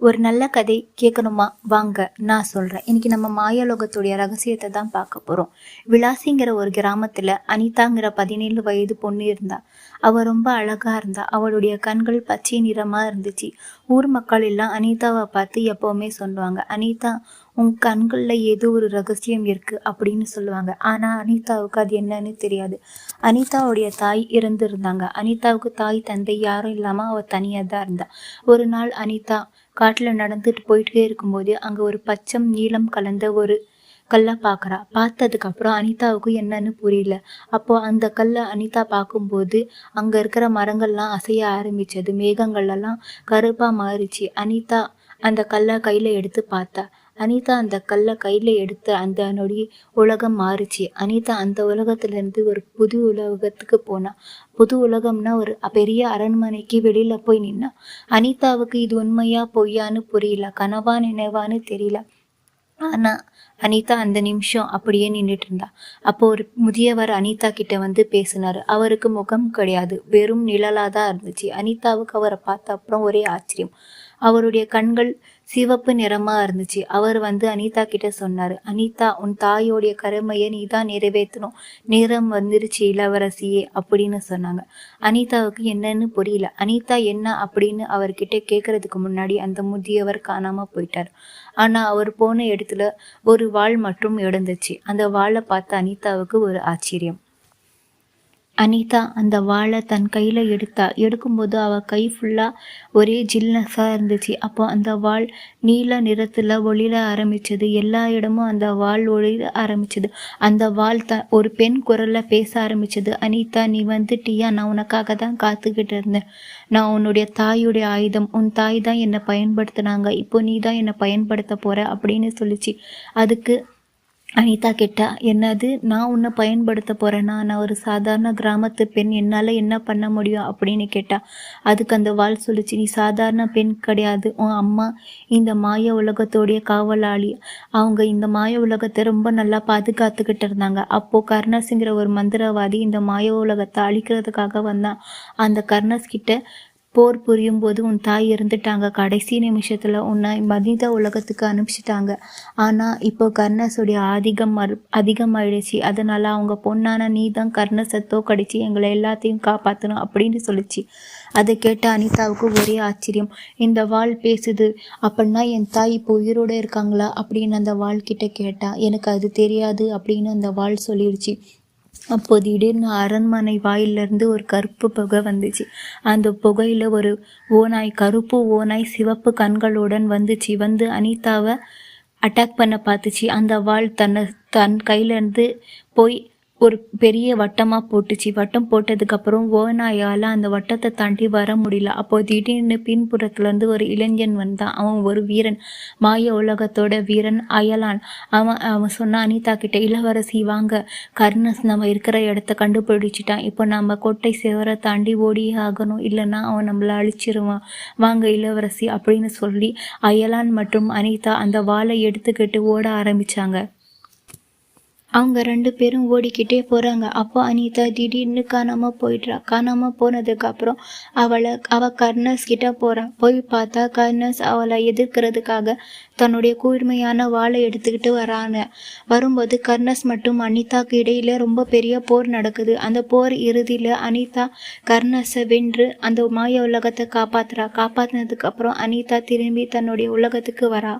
ஒரு நல்ல கதை கேட்கணுமா? வாங்க நான் சொல்கிறேன் இன்றைக்கி நம்ம மாயலோகத்துடைய ரகசியத்தை தான் பார்க்க போகிறோம் விலாசிங்கிற ஒரு கிராமத்தில் அனிதாங்கிற பதினேழு வயது பொண்ணு இருந்தா. அவள் ரொம்ப அழகாக இருந்தா. அவளுடைய கண்கள் பச்சை நிறமாக இருந்துச்சு. ஊர் மக்கள் எல்லாம் அனிதாவை பார்த்து எப்போவுமே சொல்லுவாங்க அனிதா உன் கண்களில் ஏதோ ஒரு ரகசியம் இருக்குது அப்படின்னு சொல்லுவாங்க. ஆனால் அனிதாவுக்கு அது என்னன்னு தெரியாது. அனிதாவுடைய தாய் இறந்துருந்தாங்க. அனிதாவுக்கு தாய் தந்தை யாரும் இல்லாமல் அவள் தனியாக தான் இருந்தா. ஒரு நாள் அனிதா காட்டில் நடந்துட்டு போயிட்டே இருக்கும்போது அங்கே ஒரு பச்சம் நீளம் கலந்த ஒரு கல்லை பார்க்குறா பார்த்ததுக்கப்புறம் அனிதாவுக்கு என்னன்னு புரியல. அப்போது அந்த கல்லை அனிதா பார்க்கும்போது அங்கே இருக்கிற மரங்கள்லாம் அசைய ஆரம்பித்தது மேகங்கள்லாம் கருப்பாக மாறிச்சு. அனிதா அந்த கல்லை கையில் எடுத்து பார்த்தா. அனிதா அந்த கல்லை கையில் எடுத்த அந்த நொடி உலகம் மாறுச்சு. அனிதா அந்த உலகத்துலேருந்து ஒரு புது உலகத்துக்கு போனா. புது உலகம்னா ஒரு பெரிய அரண்மனைக்கு வெளியில் போய் நின்னா. அனிதாவுக்கு இது உண்மையா பொய்யான்னு புரியல. கனவா நினைவான்னு தெரியல. ஆனால் அனிதா அந்த நிமிஷம் அப்படியே நின்றுட்டு இருந்தா. அப்போ ஒரு முதியவர் அனிதா கிட்ட வந்து பேசினார். அவருக்கு முகம் கிடையாது. வெறும் நிழலாக தான் இருந்துச்சு. அனிதாவுக்கு அவரை பார்த்த அப்புறம் ஒரே ஆச்சரியம். அவருடைய கண்கள் சிவப்பு நிறமா இருந்துச்சு. அவர் வந்து அனிதா கிட்ட சொன்னாரு அனிதா உன் தாயோடைய கருமையை நீ தான் நிறைவேற்றணும். நேரம் வந்துருச்சு இளவரசியே அப்படின்னு சொன்னாங்க. அனிதாவுக்கு என்னன்னு புரியல. அனிதா என்ன அப்படின்னு அவர்கிட்ட கேட்கறதுக்கு முன்னாடி அந்த முதியவர் காணாம போயிட்டார். ஆனா அவர் போன இடத்துல ஒரு வாள் மட்டும் இடந்துச்சு அந்த வாளை பார்த்த அனிதாவுக்கு ஒரு ஆச்சரியம். அனிதா அந்த வாழை தன் கையில் எடுத்தா. எடுக்கும்போது அவள் கை ஃபுல்லாக ஒரே ஜில்னஸாக இருந்துச்சு. அப்போ அந்த வாள் நீல நிறத்தில் ஒளிர ஆரம்பிச்சது. எல்லா இடமும் அந்த வாள் ஒளிர ஆரம்பிச்சது. அந்த வாள் த ஒரு பெண் குரலில் பேச ஆரம்பிச்சது. அனிதா நீ வந்துட்டியா நான் உனக்காக தான் காத்துக்கிட்டு இருந்தேன். நான் உன்னுடைய தாயுடைய ஆயுதம். உன் தாய் தான் என்னை பயன்படுத்தினாங்க. இப்போ நீ தான் என்னை பயன்படுத்த போகிற அப்படின்னு சொல்லிச்சு. அதுக்கு அனிதா கேட்டா என்னது? நான் உன்னை பயன்படுத்த போகிறேன்னா நான் ஒரு சாதாரண கிராமத்து பெண். என்னால் என்ன பண்ண முடியும்? அப்படின்னு கேட்டா அதுக்கு அந்த வாழ் சொல்லிச்சு நீ சாதாரண பெண் கிடையாது. உன் அம்மா இந்த மாய உலகத்தோடைய காவலாளி. அவங்க இந்த மாய உலகத்தை ரொம்ப நல்லா பாதுகாத்துக்கிட்டு இருந்தாங்க. அப்போது கர்ணஸுங்கிற ஒரு மந்திரவாதி இந்த மாய உலகத்தை அழிக்கிறதுக்காக வந்தான். அந்த கர்ணஸ் கிட்ட போர் புரியும் போது உன் தாய் இருந்துட்டாங்க கடைசி நிமிஷத்தில் உன்னை மனித உலகத்துக்கு அனுப்பிச்சிட்டாங்க. ஆனால் இப்போ கர்ணஸுடைய ஆதிக்கம் அதிகமாயிடுச்சு. அதனால் அவங்க பொண்ணான நீ தான் கர்ணஸை தோக்கடிச்சு எங்களை எல்லாத்தையும் காப்பாற்றணும் அப்படின்னு சொல்லிச்சு. அதை கேட்ட அனிதாவுக்கு ஒரே ஆச்சரியம். இந்த வாள் பேசுது. அப்படின்னா என் தாய் இப்போ உயிரோடு இருக்காங்களா? அப்படின்னு அந்த வாழ்கிட்ட கேட்டா எனக்கு அது தெரியாது அப்படின்னு அந்த வாள் சொல்லிடுச்சு. அப்போ திடீர்னு அரண்மனை வாயிலிருந்து ஒரு கருப்பு புகை வந்துச்சு. அந்த புகையில் ஒரு ஓனாய் கருப்பு ஓனாய் சிவப்பு கண்களுடன் வந்துச்சு வந்து அனிதாவை அட்டாக் பண்ண பார்த்துச்சு. அந்த வாள் தன்னை தன் கையிலேருந்து போய் ஒரு பெரிய வட்டமாக போட்டுச்சு. வட்டம் போட்டதுக்கப்புறம் ஓனாயால் அந்த வட்டத்தை தாண்டி வர முடியல. அப்போ திடீர்னு பின்புறத்துலேருந்து ஒரு இளைஞன் வந்தான். அவன் ஒரு வீரன். மாய உலகத்தோட வீரன் அயலான். அவன் அவன் சொன்னான் அனிதா கிட்ட இளவரசி வாங்க. கர்ணஸ் நம்ம இருக்கிற இடத்த கண்டுபிடிச்சிட்டான். இப்போ நம்ம கோட்டை சேவரை தாண்டி ஓடியே ஆகணும். இல்லைன்னா அவன் நம்மளை அழிச்சிருவான். வாங்க இளவரசி அப்படின்னு சொல்லி அயலான் மற்றும் அனிதா அந்த வாளை எடுத்துக்கிட்டு ஓட ஆரம்பித்தாங்க அவங்க ரெண்டு பேரும் ஓடிக்கிட்டே போகிறாங்க அப்போ அனிதா திடீர்னு காணாமல் போயிடுறா. காணாமல் போனதுக்கப்புறம் அவளை அவள் கர்ணஸ் கிட்ட போகிறான் போய் பார்த்தா கர்ணஸ் அவளை எதிர்க்கிறதுக்காக தன்னுடைய கூர்மையான வாழை எடுத்துக்கிட்டு வராங்க. வரும்போது கர்ணஸ் மற்றும் அனிதாக்கு இடையில ரொம்ப பெரிய போர் நடக்குது. அந்த போர் இறுதியில் அனிதா கர்ணஸை வென்று அந்த மாய உலகத்தை காப்பாத்துறா. காப்பாற்றினதுக்கப்புறம் அனிதா திரும்பி தன்னுடைய உலகத்துக்கு வரா.